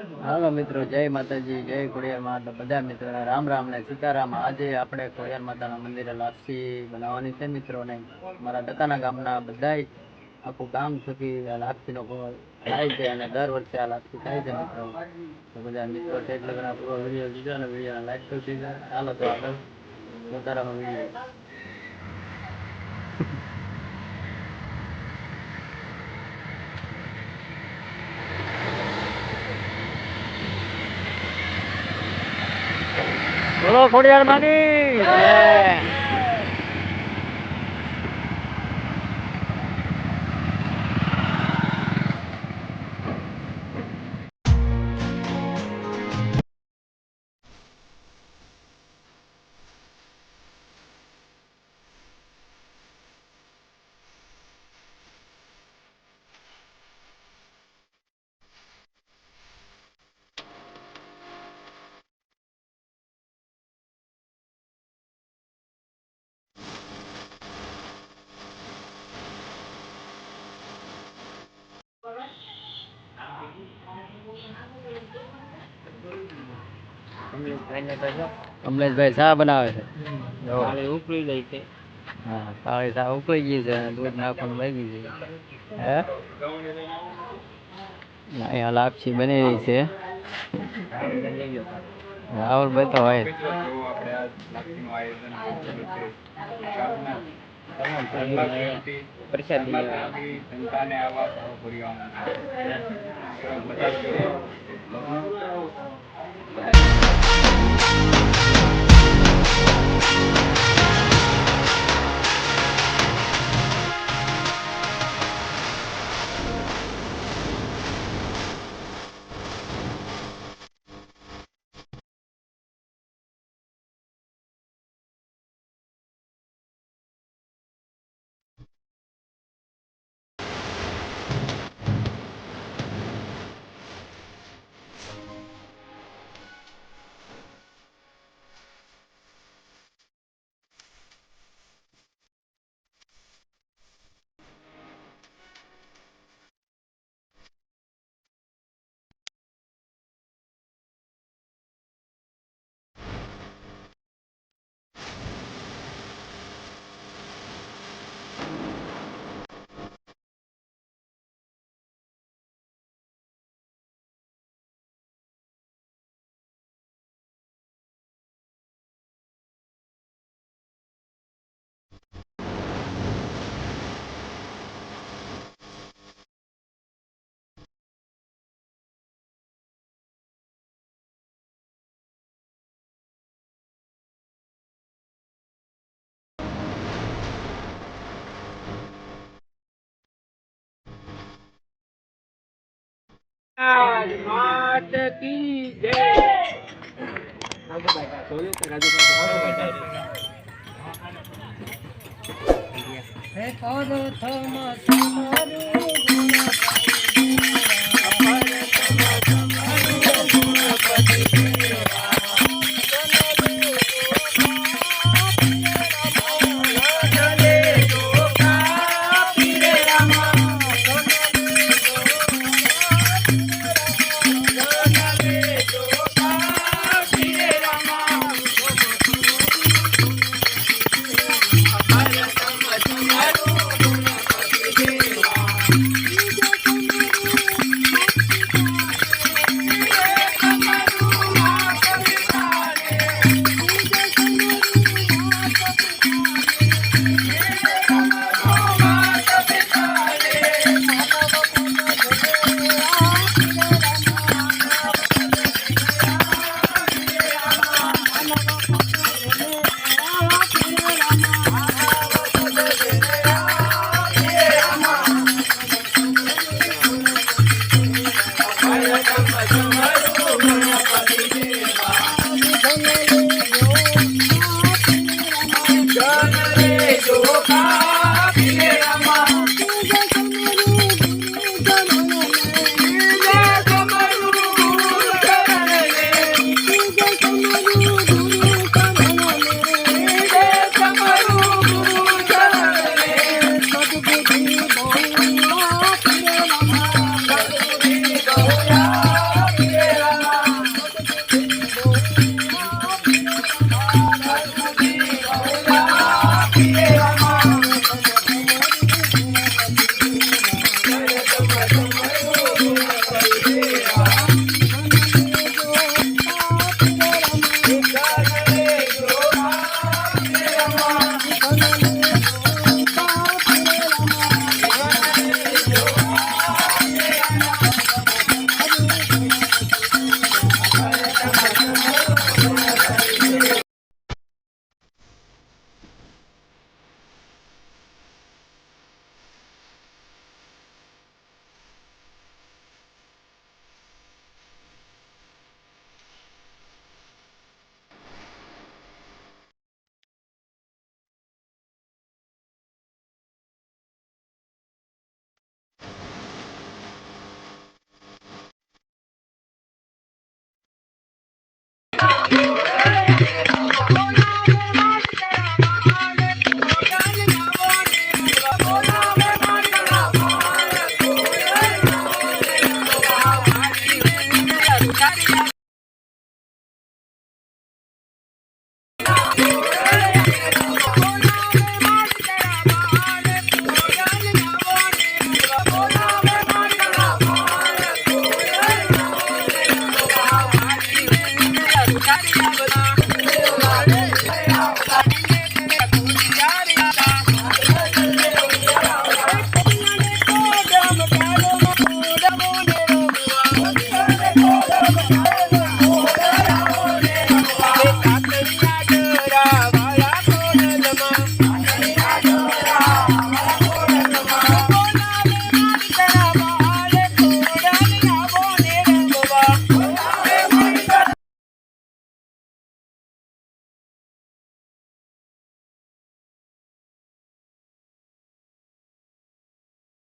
હાલો મિત્રો, જય માતાજી, જય ખોડિયાર માતા બધા મિત્રો રામ રામ ને સીતારામ. આજે આપણે ખોડિયાર માતાના મંદિરે લાપસી બનાવવાની છે મિત્રોને મારા દકાના ગામના બધાય આખું ગામ થકી આ લાપસીનો થાય છે અને દર વર્ષે આ લાપસી થાય છે મિત્રો. તો બધા મિત્રો છે લગ્ન પૂરો વીડિયો લીધો અને વીડિયો લાઈક કરી દીધા હાલો તો આગળ. વધારાનો વીડિયો. બોલો ખોડિયાર માની. કમલેશભાઈ ચા બનાવે છે જો. ઉપરી જાય છે હા કાળી ચા ઉકળી ગઈ છે અને દૂધ નાખવાનું લાગી છે હે અહીંયા લાપસી બની રહી છે રાહુલભાઈ તો હોય જ. પ્રસાદી માત કી જય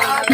감사합니다.